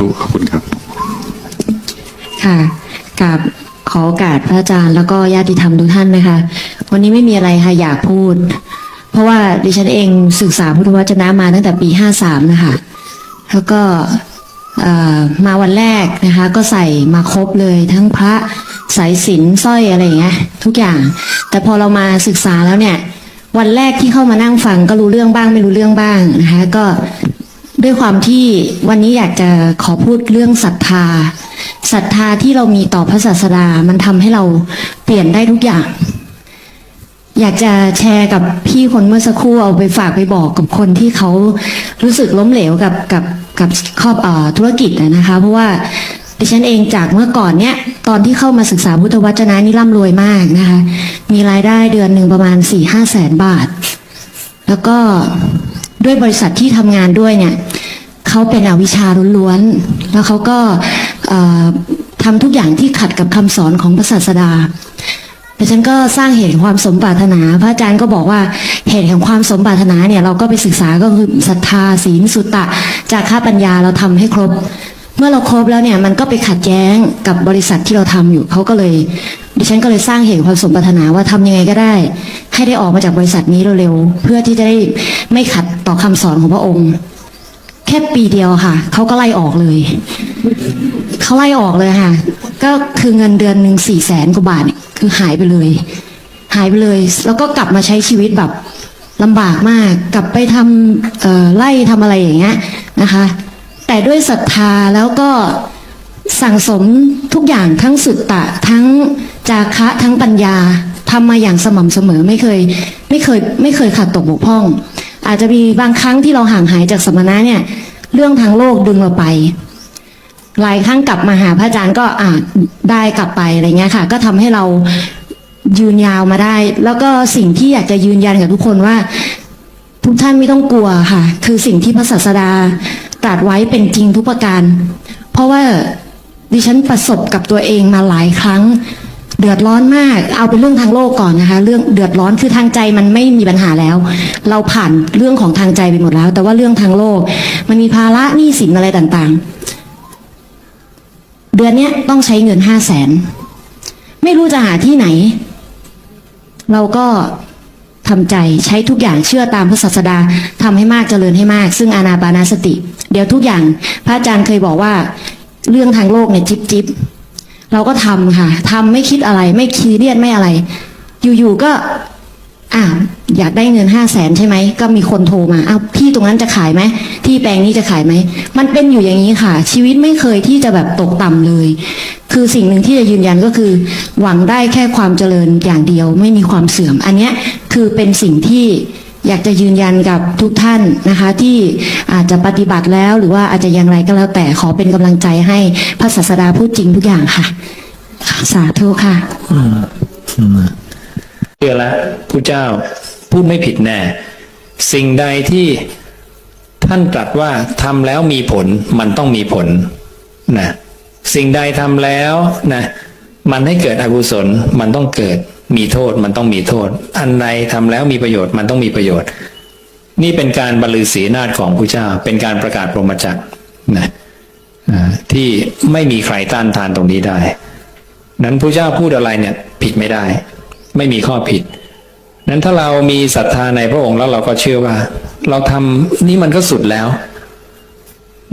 ธุขอบคุณครับ ค่ะกับขอโอกาสพระอาจารย์แล้วก็ญาติธรรมทุกท่านนะคะ วันนี้ไม่มีอะไรค่ะอยากพูด เพราะว่าดิฉันเองศึกษาพุทธวจนะมาตั้งแต่ปี53นะคะแล้วก็มาวันแรกนะคะ ก็ใส่มาครบเลยทั้งพระสายสิญจนสร้อยอะไรอย่างเงี้ยทุกอย่าง แต่พอเรามาศึกษาแล้วเนี่ย วันแรกที่เข้ามานั่งฟังก็รู้เรื่องบ้างไม่รู้เรื่องบ้างนะคะ ก็ ด้วยความที่วันนี้อยากจะขอพูดเรื่องศรัทธาศรัทธาที่เรามีต่อพระศาสดา มันทำให้เราเปลี่ยนได้ทุกอย่าง อยากจะแชร์กับพี่คนเมื่อสักครู่เอาไปฝากไปบอกกับคนที่เขารู้สึกล้มเหลวกับกับกับครอบอธุรกิจนะคะ เพราะว่าดิฉันเองจากเมื่อก่อนเนี้ยตอนที่เข้ามาศึกษาพุทธวจนะนี่ร่ำรวยมากนะคะ มีรายได้เดือนหนึ่งประมาณ4ี่ห้าแสนบาท แล้วก็ด้วยบริษัทที่ทำงานด้วยเนี่ย เขาเป็นอวิชาล้วนๆแล้วเขาก็ทำทุกอย่างที่ขัดกับคำสอนของพระศาสดาดิฉันก็สร้างเหตุแห่งความสมปรารถนา พระอาจารย์ก็บอกว่าเหตุแห่งความสมปรารถนาเนี่ยเราก็ไปศึกษาก็คือศรัทธาศีลสุตตะจากค่าปัญญาเราทำให้ครบ เมื่อเราครบแล้วเนี่ยมันก็ไปขัดแย้งกับบริษัทที่เราทำอยู่เขาก็เลย ดิฉันก็เลยสร้างเหตุความสมปรารถนาว่าทำยังไงก็ได้ ให้ได้ออกมาจากบริษัทนี้เร็วๆเพื่อที่จะได้ไม่ขัดต่อคำสอนของพระองค์ แค่ปีเดียวค่ะ เขาก็ไล่ออกเลย เขาไล่ออกเลยค่ะ ก็คือเงินเดือนหนึ่งสี่แสนกว่าบาทเนี่ยคือหายไปเลย หายไปเลย แล้วก็กลับมาใช้ชีวิตแบบลำบากมาก กลับไปทำไล่ทำอะไรอย่างเงี้ยนะคะ แต่ด้วยศรัทธาแล้วก็สั่งสมทุกอย่างทั้งสุตตะ ทั้งจาคะทั้งปัญญาทำมาอย่างสม่ำเสมอไม่เคย ไม่เคยไม่เคยขาดตกบกพร่อง อาจจะมีบางครั้งที่เราห่างหายจากสมณะเนี่ย เรื่องทางโลกดึงเราไป หลายครั้งกลับมาหาพระอาจารย์ก็อ่าได้กลับไปอะไรเงี้ยค่ะ ก็ทำให้เรายืนยาวมาได้ แล้วก็สิ่งที่อยากจะยืนยันกับทุกคนว่า ทุกท่านไม่ต้องกลัวค่ะ คือสิ่งที่พระศาสดาตรัสไว้เป็นจริงทุกประการ เพราะว่าดิฉันประสบกับตัวเองมาหลายครั้ง เดือดร้อนมาก เอาเป็นเรื่องทางโลกก่อนนะคะ เรื่องเดือดร้อนคือทางใจมันไม่มีปัญหาแล้ว เราผ่านเรื่องของทางใจไปหมดแล้ว แต่ว่าเรื่องทางโลก มันมีภาระหนี้สินอะไรต่างๆ เดือนนี้ต้องใช้เงินห้าแสนไม่รู้จะหาที่ไหน เราก็ทำใจใช้ทุกอย่างเชื่อตามพระศาสดาทำให้มากเจริญให้มาก ซึ่งอานาปานาสติ เดี๋ยวทุกอย่าง พระอาจารย์เคยบอกว่า เรื่องทางโลกเนี่ยจิบจิบ เราก็ทำค่ะทำไม่คิดอะไร ไม่คีเรียดไม่อะไร อยู่ๆก็อ่าอยากได้เงินห้าแสนใช่ไหมก็มีคนโทรมาอ้าวที่ตรงนั้นจะขายไหมที่แปลงนี้จะขายไหมมันเป็นอยู่อย่างนี้ค่ะ ชีวิตไม่เคยที่จะแบบตกต่ำเลย คือสิ่งหนึ่งที่จะยืนยันก็คือ หวังได้แค่ความเจริญอย่างเดียว ไม่มีความเสื่อม อันเนี้ยคือเป็นสิ่งที่ อยากจะยืนยันกับทุกท่านนะคะ ที่อาจจะปฏิบัติแล้วหรือว่าอาจจะอย่างไรก็แล้วแต่ขอเป็นกำลังใจให้พระศาสดาพูดจริงทุกอย่างค่ะ สาธุค่ะเชื่อแล้วผู้เจ้าพูดไม่ผิดแน่ สิ่งใดที่ท่านตรัสว่าทำแล้วมีผลมันต้องมีผลนะสิ่งใดทำแล้วนะมันให้เกิดอกุศลมันต้องเกิด มีโทษมันต้องมีโทษ อันใดทำแล้วมีประโยชน์มันต้องมีประโยชน์ นี่เป็นการบรรลือศีนาฏของผู้เจ้า เป็นการประกาศพรมจักรนะที่ไม่มีใครต้านทานตรงนี้ได้ นั้นผู้เจ้าพูดอะไรเนี่ยผิดไม่ได้ ไม่มีข้อผิด นั้นถ้าเรามีศรัทธาในพระองค์แล้วเราก็เชื่อว่า เราทำนี่มันก็สุดแล้ว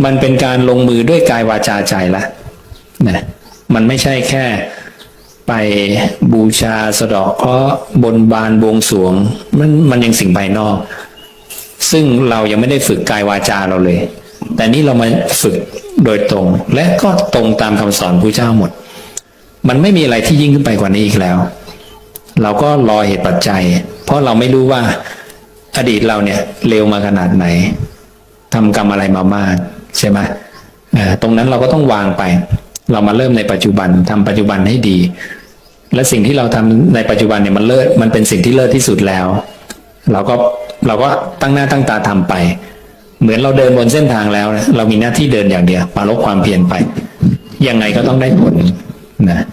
มันเป็นการลงมือด้วยกายวาจาใจละนะมันไม่ใช่แค่ ไปบูชาสะดอกเคราะบนบานบวงสวง มันมันยังสิ่งภายนอก ซึ่งเรายังไม่ได้ฝึกกายวาจาเราเลย แต่นี่เรามาฝึกโดยตรง และก็ตรงตามคำสอนพระเจ้าหมด มันไม่มีอะไรที่ยิ่งขึ้นไปกว่านี้อีกแล้ว เราก็รอเหตุปัจจัย เพราะเราไม่รู้ว่าอดีตเราเนี่ยเลวมาขนาดไหนทำกรรมอะไรมามากใช่ไหมตรงนั้นเราก็ต้องวางไป เรามาเริ่มในปัจจุบันทำปัจจุบันให้ดี และสิ่งที่เราทำในปัจจุบันเนี่ยมันเลิศมันเป็นสิ่งที่เลิศที่สุดแล้ว เราก็เราก็ตั้งหน้าตั้งตาทำไป เหมือนเราเดินบนเส้นทางแล้วนะเรามีหน้าที่เดินอย่างเดียวมาลบความเพียรไปยังไงก็ต้องได้ผลนะ